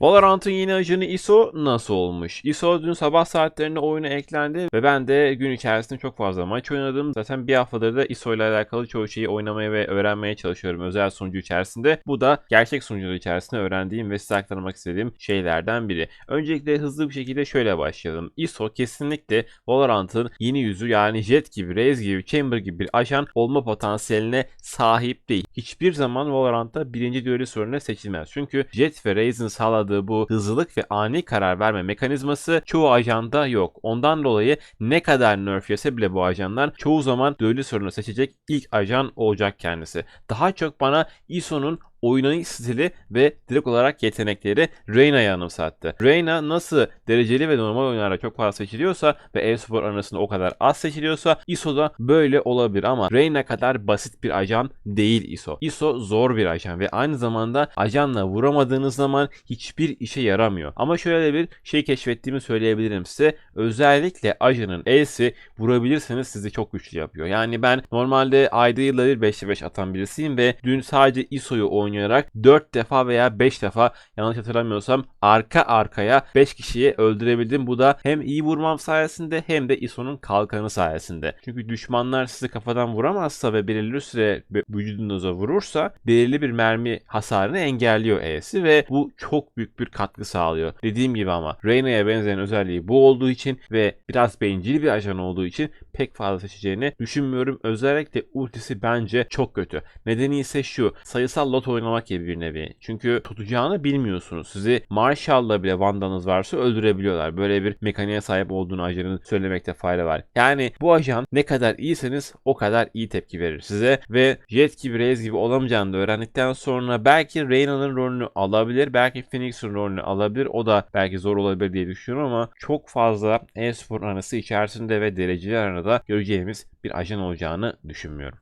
Valorant'ın yeni ajanı ISO nasıl olmuş? ISO dün sabah saatlerinde oyuna eklendi ve ben de gün içerisinde çok fazla maç oynadım. Zaten bir haftadır da ISO ile alakalı çoğu şeyi oynamaya ve öğrenmeye çalışıyorum özel sunucu içerisinde. Bu da gerçek sunucular içerisinde öğrendiğim ve size aktarmak istediğim şeylerden biri. Öncelikle hızlı bir şekilde şöyle başlayalım. ISO kesinlikle Valorant'ın yeni yüzü yani Jet gibi, Raze gibi, Chamber gibi bir ajan olma potansiyeline sahip değil. Hiçbir zaman Valorant'ta birinci düello sorunu seçilmez. Çünkü Jet ve Raze'in sağladığı bu hızlılık ve ani karar verme mekanizması çoğu ajanda yok. Ondan dolayı ne kadar nerf yese bile bu ajanlar çoğu zaman düello sorunu seçecek ilk ajan olacak kendisi. Daha çok bana ISO'nun oynanış stili ve direkt olarak yetenekleri Reyna'yı anımsattı. Reyna nasıl dereceli ve normal oyunlarda çok fazla seçiliyorsa ve e-spor arasında o kadar az seçiliyorsa ISO da böyle olabilir ama Reyna kadar basit bir ajan değil ISO. ISO zor bir ajan ve aynı zamanda ajanla vuramadığınız zaman hiçbir işe yaramıyor. Ama şöyle bir şey keşfettiğimi söyleyebilirim size. Özellikle ajanın E'si vurabilirseniz sizi çok güçlü yapıyor. Yani ben normalde ayda yılda bir 5'te 5 atan birisiyim ve dün sadece ISO'yu oynayarak 4 defa veya 5 defa yanlış hatırlamıyorsam arka arkaya 5 kişiyi öldürebildim. Bu da hem iyi vurmam sayesinde hem de ISO'nun kalkanı sayesinde. Çünkü düşmanlar sizi kafadan vuramazsa ve belirli süre vücudunuza vurursa belirli bir mermi hasarını engelliyor E'si ve bu çok büyük bir katkı sağlıyor. Dediğim gibi ama Reyna'ya benzeyen özelliği bu olduğu için ve biraz bencil bir ajan olduğu için pek fazla seçeceğini düşünmüyorum. Özellikle ultisi bence çok kötü. Nedeni ise şu. Sayısal lot oynamak gibi bir nevi. Çünkü tutacağını bilmiyorsunuz. Sizi Marshall'la bile Vanda'nız varsa öldürebiliyorlar. Böyle bir mekaniğe sahip olduğunu ajanın söylemekte fayda var. Yani bu ajan ne kadar iyiseniz o kadar iyi tepki verir size ve Jet gibi Raze gibi olamayacağını da öğrendikten sonra belki Reyna'nın rolünü alabilir. Belki Phoenix'in rolünü alabilir. O da belki zor olabilir diye düşünüyorum ama çok fazla e-spor aranası içerisinde ve dereceli aranada göreceğimiz bir ajan olacağını düşünmüyorum.